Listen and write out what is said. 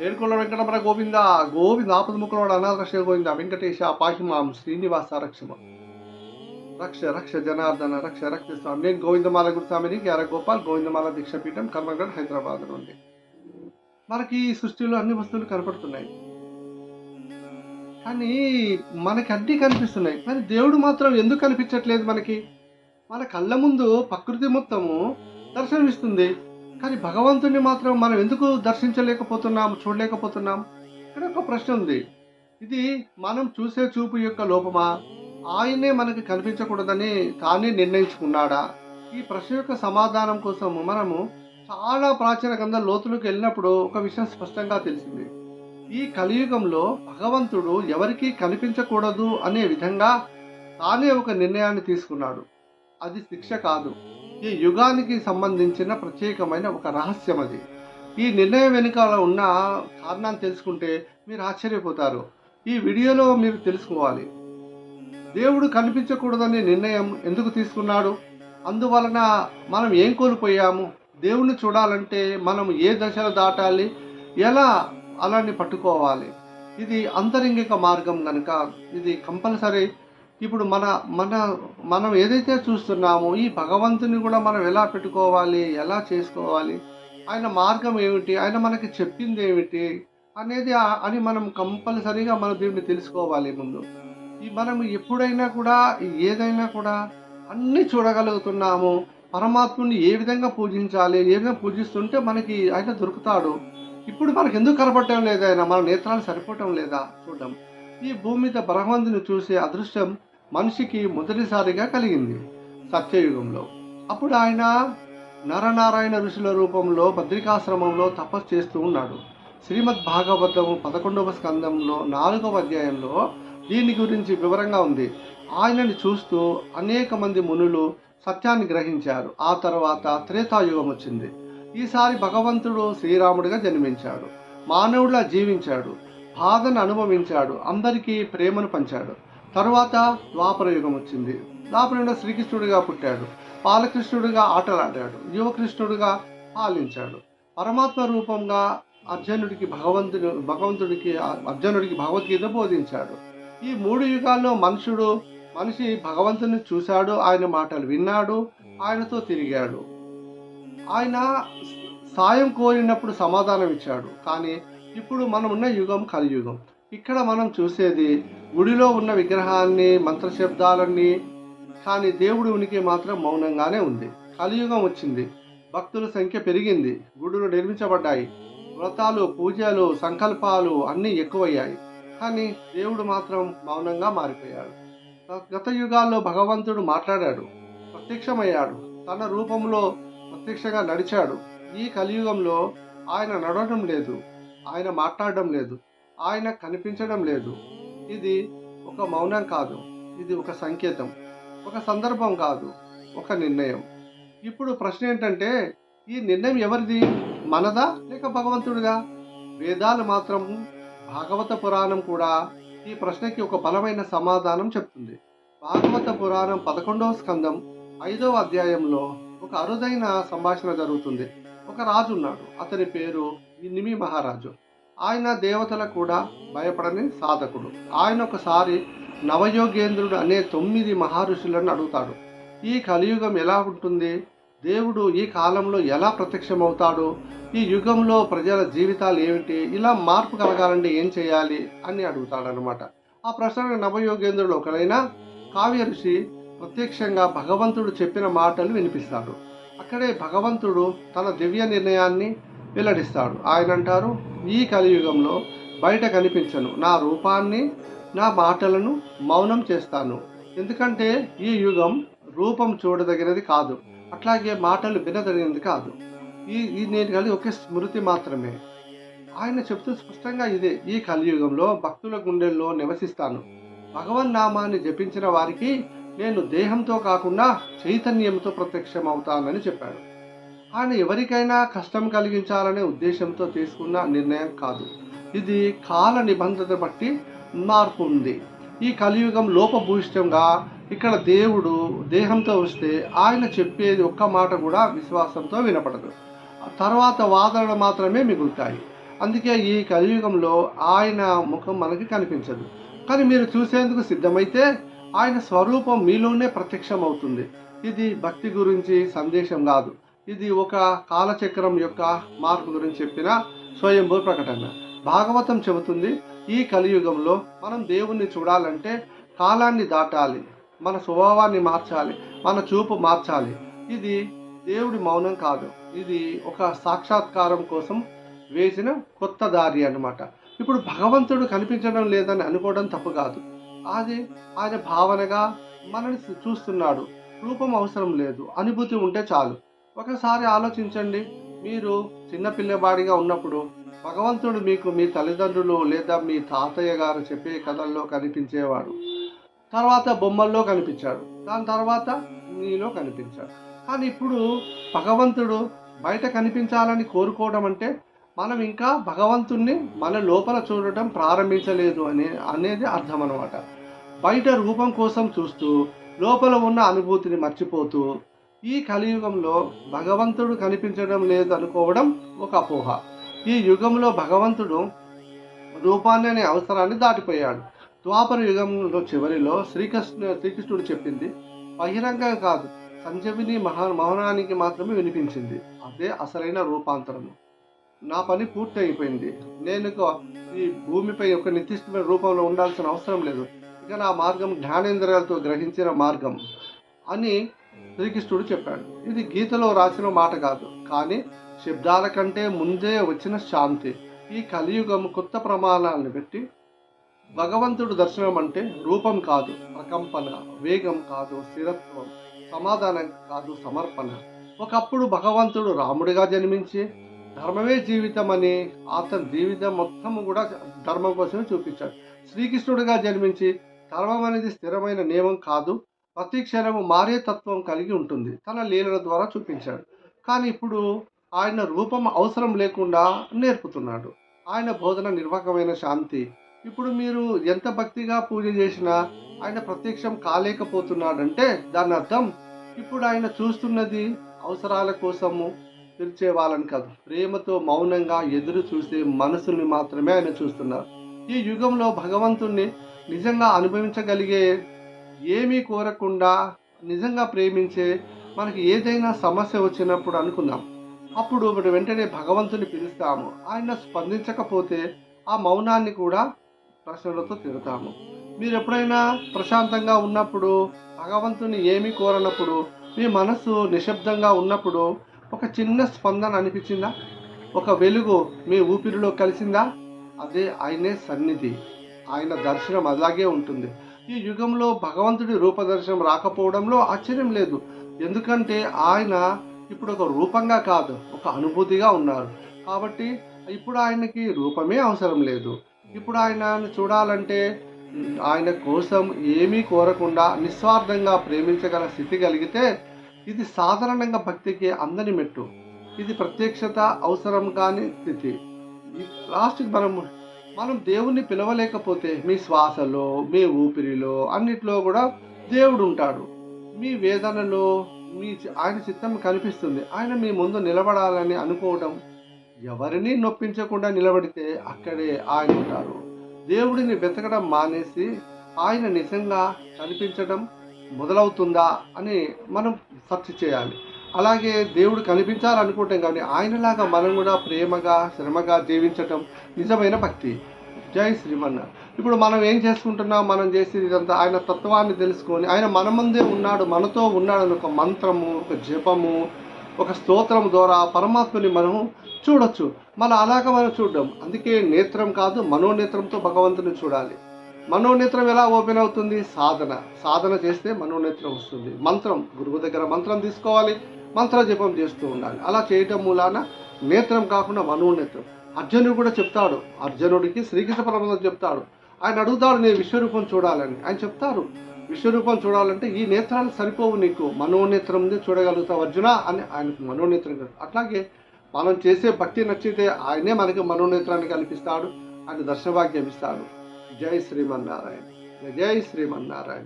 ఏడుకొండ వెంకటమర గోవింద? గోవింద ఆపద ముక్కలోడు అనాథరక్ష గోవింద వెంకటేశ పాహిమాం శ్రీనివాస రక్షమ. రక్ష రక్ష జనార్దన రక్ష రక్ష స్వామి నేను గోవిందమాల గురుస్వామిని గ్యార గోపాల్ గోవిందమాల దీక్షపీఠం కర్మగఢ్ హైదరాబాద్ నుండి. మనకి ఈ సృష్టిలో అన్ని వస్తువులు కనపడుతున్నాయి. కానీ మనకి అన్నీ కనిపిస్తున్నాయి. కానీ దేవుడు మాత్రం ఎందుకు కనిపించట్లేదు మనకి? మన కళ్ళ ముందు ప్రకృతి మొత్తము దర్శనమిస్తుంది. కానీ భగవంతుని మాత్రం మనం ఎందుకు దర్శించలేకపోతున్నాం చూడలేకపోతున్నాం? ఇక్కడ ఒక ప్రశ్న ఉంది. ఇది మనం చూసే చూపు యొక్క లోపమా? ఆయనే మనకి కనిపించకూడదని తానే నిర్ణయించుకున్నాడా? ఈ ప్రశ్న యొక్క సమాధానం కోసం మనము చాలా ప్రాచీన గ్రంథ లోతులకు వెళ్ళినప్పుడు ఒక విషయం స్పష్టంగా తెలిసింది. ఈ కలియుగంలో భగవంతుడు ఎవరికీ కనిపించకూడదు అనే విధంగా తానే ఒక నిర్ణయాన్ని తీసుకున్నాడు. అది శిక్ష కాదు. ఈ యుగానికి సంబంధించిన ప్రత్యేకమైన ఒక రహస్యం అది. ఈ నిర్ణయం వెనుకాల ఉన్న కారణాన్ని తెలుసుకుంటే మీరు ఆశ్చర్యపోతారు. ఈ వీడియోలో మీరు తెలుసుకోవాలి. దేవుడు కనిపించకూడదనే నిర్ణయం ఎందుకు తీసుకున్నాడు? అందువలన మనం ఏం కోల్పోయాము? దేవుణ్ణి చూడాలంటే మనం ఏ దశలు దాటాలి? ఎలా అలాని పట్టుకోవాలి? ఇది అంతరింగిక మార్గం కనుక ఇది కంపల్సరీ. ఇప్పుడు మన మన మనం ఏదైతే చూస్తున్నామో ఈ భగవంతుని కూడా మనం ఎలా పెట్టుకోవాలి ఎలా చేసుకోవాలి ఆయన మార్గం ఏమిటి ఆయన మనకి చెప్పింది ఏమిటి అనేది అని మనం కంపల్సరీగా మనం దీన్ని తెలుసుకోవాలి ముందు. ఈ మనం ఎప్పుడైనా కూడా ఏదైనా కూడా అన్నీ చూడగలుగుతున్నాము పరమాత్ముని ఏ విధంగా పూజించాలి ఏ విధంగా పూజిస్తుంటే మనకి ఆయన దొరుకుతాడు. ఇప్పుడు మనకు ఎందుకు కనపడటం లేదు ఆయన? మన నేత్రాలు సరిపోవటం లేదా? చూడడం ఈ భూమి మీద భగవంతుని చూసే అదృష్టం మనిషికి మొదటిసారిగా కలిగింది సత్యయుగంలో. అప్పుడు ఆయన నరనారాయణ ఋషుల రూపంలో భద్రికాశ్రమంలో తపస్సు చేస్తూ ఉన్నాడు. శ్రీమద్ భాగవతము పదకొండవ స్కందంలో నాలుగవ అధ్యాయంలో దీని గురించి వివరంగా ఉంది. ఆయనని చూస్తూ అనేక మంది మునులు సత్యాన్ని గ్రహించారు. ఆ తర్వాత త్రేతాయుగం వచ్చింది. ఈసారి భగవంతుడు శ్రీరాముడిగా జన్మించాడు. మానవుడిలా జీవించాడు. బాధను అనుభవించాడు. అందరికీ ప్రేమను పంచాడు. తరువాత ద్వాపర యుగం వచ్చింది. ద్వాపర యుగంలో శ్రీకృష్ణుడిగా పుట్టాడు. బాలకృష్ణుడిగా ఆటలాడాడు. యువకృష్ణుడిగా పాలించాడు. పరమాత్మ రూపంగా అర్జునుడికి భగవంతుడు భగవంతుడికి అర్జునుడికి భగవద్గీత బోధించాడు. ఈ మూడు యుగాల్లో మనుషుడు మనిషి భగవంతుని చూశాడు ఆయన మాటలు విన్నాడు ఆయనతో తిరిగాడు. ఆయన సాయం కోరినప్పుడు సమాధానం ఇచ్చాడు. కానీ ఇప్పుడు మనం ఉన్న యుగం కలియుగం. ఇక్కడ మనం చూసేది గుడిలో ఉన్న విగ్రహాన్ని మంత్రశబ్దాలన్నీ కానీ దేవుడి ఉనికి మాత్రం మౌనంగానే ఉంది. కలియుగం వచ్చింది. భక్తుల సంఖ్య పెరిగింది. గుడులు నిర్మించబడ్డాయి. వ్రతాలు పూజలు సంకల్పాలు అన్నీ ఎక్కువయ్యాయి. కానీ దేవుడు మాత్రం మౌనంగా మారిపోయాడు. గత యుగాల్లో భగవంతుడు మాట్లాడాడు. ప్రత్యక్షమయ్యాడు. తన రూపంలో ప్రత్యక్షంగా నడిచాడు. ఈ కలియుగంలో ఆయన నడవడం లేదు. ఆయన మాట్లాడడం లేదు. ఆయన కనిపించడం లేదు. ఇది ఒక మౌనం కాదు. ఇది ఒక సంకేతం. ఒక సందర్భం కాదు. ఒక నిర్ణయం. ఇప్పుడు ప్రశ్న ఏంటంటే ఈ నిర్ణయం ఎవరిది? మనదా లేక భగవంతుడిగా వేదాలు మాత్రం భాగవత పురాణం కూడా ఈ ప్రశ్నకి ఒక బలమైన సమాధానం చెప్తుంది. భాగవత పురాణం పదకొండవ స్కందం ఐదవ అధ్యాయంలో ఒక అరుదైన సంభాషణ జరుగుతుంది. ఒక రాజు ఉన్నాడు. అతని పేరు నిమి మహారాజు. ఆయన దేవతలకు కూడా భయపడని సాధకుడు. ఆయన ఒకసారి నవయోగేంద్రుడు అనే తొమ్మిది మహర్షులను అడుగుతాడు. ఈ కలియుగం ఎలా ఉంటుంది? దేవుడు ఈ కాలంలో ఎలా ప్రత్యక్షమవుతాడు? ఈ యుగంలో ప్రజల జీవితాలు ఏమిటి? ఇలా మార్పు కలగాలంటే ఏం చేయాలి? అని అడుగుతాడనమాట ఆ ప్రశ్న నవయోగేంద్రుడు ఒకడైనా కావ్య ఋషి ప్రత్యక్షంగా భగవంతుడు చెప్పిన మాటలు వినిపిస్తాడు. అక్కడే భగవంతుడు తన దివ్య నిర్ణయాన్ని వెల్లడిస్తాడు. ఆయన అంటారు ఈ కలియుగంలో బయట కనిపించను. నా రూపాన్ని నా మాటలను మౌనం చేస్తాను. ఎందుకంటే ఈ యుగం రూపం చూడదగినది కాదు. అట్లాగే మాటలు వినదగినది కాదు. ఈ ఈ నేను కలిగి ఒకే స్మృతి మాత్రమే. ఆయన చెప్తూ స్పష్టంగా ఇదే ఈ కలియుగంలో భక్తుల గుండెల్లో నివసిస్తాను. భగవన్ నామాన్ని జపించిన వారికి నేను దేహంతో కాకుండా చైతన్యంతో ప్రత్యక్షం అవుతానని చెప్పాడు. ఆయన ఎవరికైనా కష్టం కలిగించాలనే ఉద్దేశంతో తీసుకున్న నిర్ణయం కాదు. ఇది కాల నిబంధన బట్టి మార్పు ఉంది. ఈ కలియుగం లోపభూయిష్టంగా ఇక్కడ దేవుడు దేహంతో వస్తే ఆయన చెప్పేది ఒక్క మాట కూడా విశ్వాసంతో వినపడదు. తర్వాత వాదనలు మాత్రమే మిగులుతాయి. అందుకే ఈ కలియుగంలో ఆయన ముఖం మనకి కనిపించదు. కానీ మీరు చూసేందుకు సిద్ధమైతే ఆయన స్వరూపం మీలోనే ప్రత్యక్షం అవుతుంది ఇది భక్తి గురించి సందేశం కాదు. ఇది ఒక కాలచక్రం యొక్క మార్పు గురించి చెప్పిన స్వయంభూ ప్రకటన. భాగవతం చెబుతుంది ఈ కలియుగంలో మనం దేవుణ్ణి చూడాలంటే కాలాన్ని దాటాలి మన స్వభావాన్ని మార్చాలి మన చూపు మార్చాలి. ఇది దేవుడి మౌనం కాదు ఇది ఒక సాక్షాత్కారం కోసం వేసిన కొత్త దారి అన్నమాట. ఇప్పుడు భగవంతుడు కనిపించడం లేదని అనుకోవడం తప్పు కాదు. అది ఆయన భావనగా మనని చూస్తున్నాడు. రూపం అవసరం లేదు అనుభూతి ఉంటే చాలు. ఒకసారి ఆలోచించండి. మీరు చిన్నపిల్లవాడిగా ఉన్నప్పుడు భగవంతుడు మీకు మీ తల్లిదండ్రులు లేదా మీ తాతయ్య గారు చెప్పే కథల్లో కనిపించేవాడు. తర్వాత బొమ్మల్లో కనిపించాడు. దాని తర్వాత నీలో కనిపించాడు. కానీ ఇప్పుడు భగవంతుడు బయట కనిపించాలని కోరుకోవడం అంటే మనం ఇంకా భగవంతుణ్ణి మన లోపల చూడటం ప్రారంభించలేదు అనే అనేది అర్థం అనమాట బయట రూపం కోసం చూస్తూ లోపల ఉన్న అనుభూతిని మర్చిపోతూ ఈ కలియుగంలో భగవంతుడు కనిపించడం లేదు అనుకోవడం ఒక అపోహ. ఈ యుగంలో భగవంతుడు రూపాన్ని అనే అవసరాన్ని దాటిపోయాడు. ద్వాపర యుగంలో చివరిలో శ్రీకృష్ణ శ్రీకృష్ణుడు చెప్పింది బహిరంగం కాదు సంజీవిని మహా మౌనానికి మాత్రమే వినిపించింది. అదే అసలైన రూపాంతరము నా పని పూర్తి అయిపోయింది నేను ఈ భూమిపై ఒక నిర్దిష్టమైన రూపంలో ఉండాల్సిన అవసరం లేదు. ఇక నా మార్గం జ్ఞానేంద్రియాలతో గ్రహించిన మార్గం అని శ్రీకృష్ణుడు చెప్పాడు. ఇది గీతలో రాసిన మాట కాదు. కానీ శబ్దాల కంటే ముందే వచ్చిన శాంతి. ఈ కలియుగం కొత్త ప్రమాణాలను పెట్టి భగవంతుడు దర్శనం అంటే రూపం కాదు ప్రకంపన వేగం కాదు స్థిరత్వం సమాధానం కాదు సమర్పణ. ఒకప్పుడు భగవంతుడు రాముడిగా జన్మించి ధర్మమే జీవితం అని అతని జీవితం మొత్తం కూడా ధర్మం కోసమే చూపించాడు. శ్రీకృష్ణుడిగా జన్మించి ధర్మం అనేది స్థిరమైన నియమం కాదు ప్రతి క్షణము మారే తత్వం కలిగి ఉంటుంది. తన లీలల ద్వారా చూపించాడు. కానీ ఇప్పుడు ఆయన రూపం అవసరం లేకుండా నేర్పుతున్నాడు. ఆయన బోధన నిర్వాహకమైన శాంతి. ఇప్పుడు మీరు ఎంత భక్తిగా పూజ చేసినా ఆయన ప్రత్యక్షం కాలేకపోతున్నాడంటే దాని అర్థం ఇప్పుడు ఆయన చూస్తున్నది అవసరాల కోసము పిలిచే వాళ్ళని కాదు. ప్రేమతో మౌనంగా ఎదురు చూసే మనసుల్ని మాత్రమే ఆయన చూస్తున్నారు. ఈ యుగంలో భగవంతుణ్ణి నిజంగా అనుభవించగలిగే ఏమీ కోరకుండా నిజంగా ప్రేమించే మనకి ఏదైనా సమస్య వచ్చినప్పుడు అనుకుందాం. అప్పుడు ఇప్పుడు వెంటనే భగవంతుని పిలుస్తాము. ఆయన స్పందించకపోతే ఆ మౌనాన్ని కూడా ప్రశ్నలతో తిడతాము. మీరు ఎప్పుడైనా ప్రశాంతంగా ఉన్నప్పుడు భగవంతుని ఏమీ కోరనప్పుడు మీ మనసు నిశ్శబ్దంగా ఉన్నప్పుడు ఒక చిన్న స్పందన అనిపించిందా? ఒక వెలుగు మీ ఊపిరిలో కలిసిందా? అదే ఆయనే సన్నిధి. ఆయన దర్శనం అలాగే ఉంటుంది. ఈ యుగంలో భగవంతుడి రూపదర్శనం రాకపోవడంలో ఆశ్చర్యం లేదు. ఎందుకంటే ఆయన ఇప్పుడు ఒక రూపంగా కాదు ఒక అనుభూతిగా ఉన్నారు. కాబట్టి ఇప్పుడు ఆయనకి రూపమే అవసరం లేదు. ఇప్పుడు ఆయన చూడాలంటే ఆయన కోసం ఏమీ కోరకుండా నిస్వార్థంగా ప్రేమించగల స్థితి కలిగితే ఇది సాధారణంగా భక్తికి అందని మెట్టు. ఇది ప్రత్యక్షత అవసరం కాని స్థితి. లాస్ట్కి మనం మనం దేవుణ్ణి పిలవలేకపోతే మీ శ్వాసలో మీ ఊపిరిలో అన్నిట్లో కూడా దేవుడు ఉంటాడు. మీ వేదనలో మీ ఆయన చిత్తం కనిపిస్తుంది. ఆయన మీ ముందు నిలబడాలని అనుకోవడం ఎవరిని నొప్పించకుండా నిలబడితే అక్కడే ఆయన ఉంటారు. దేవుడిని వెతకడం మానేసి ఆయన నిజంగా కనిపించడం మొదలవుతుందా అని మనం సెర్చ్ చేయాలి. అలాగే దేవుడు కనిపించాలనుకుంటాం కానీ ఆయనలాగా మనం కూడా ప్రేమగా శ్రమగా జీవించటం నిజమైన భక్తి. జై శ్రీమన్న. ఇప్పుడు మనం ఏం చేసుకుంటున్నాం? మనం చేసేది ఇదంతా ఆయన తత్వాన్ని తెలుసుకొని ఆయన మన ముందే ఉన్నాడు మనతో ఉన్నాడని ఒక మంత్రము ఒక జపము ఒక స్తోత్రం ద్వారా పరమాత్మని మనం చూడొచ్చు. మన అలాగ మనం చూడడం. అందుకే నేత్రం కాదు మనోనేత్రంతో భగవంతుని చూడాలి. మనోనేత్రం ఎలా ఓపెన్ అవుతుంది? సాధన. సాధన చేస్తే మనోనేత్రం వస్తుంది. మంత్రం. గురువు దగ్గర మంత్రం తీసుకోవాలి. మంత్రజపం చేస్తూ ఉండాలి. అలా చేయటం మూలాన నేత్రం కాకుండా మనోనేత్రం అర్జునుడు కూడా చెప్తాడు. అర్జునుడికి శ్రీకృష్ణ పరమాత్మ చెప్తాడు. ఆయన అడుగుతాడు నేను విశ్వరూపం చూడాలని. ఆయన చెప్తారు. విశ్వరూపం చూడాలంటే ఈ నేత్రాలు సరిపోవు నీకు. మనోనేత్రం చూడగలుగుతావు అర్జున అని ఆయనకు మనోనేత్రం అట్లాగే మనం చేసే భక్తి నచ్చితే ఆయనే మనకి మనోనేత్రాన్ని కల్పిస్తాడు. ఆయన దర్శనభాగ్యం ఇస్తాడు. జై శ్రీమన్నారాయణ. జై శ్రీమన్నారాయణ.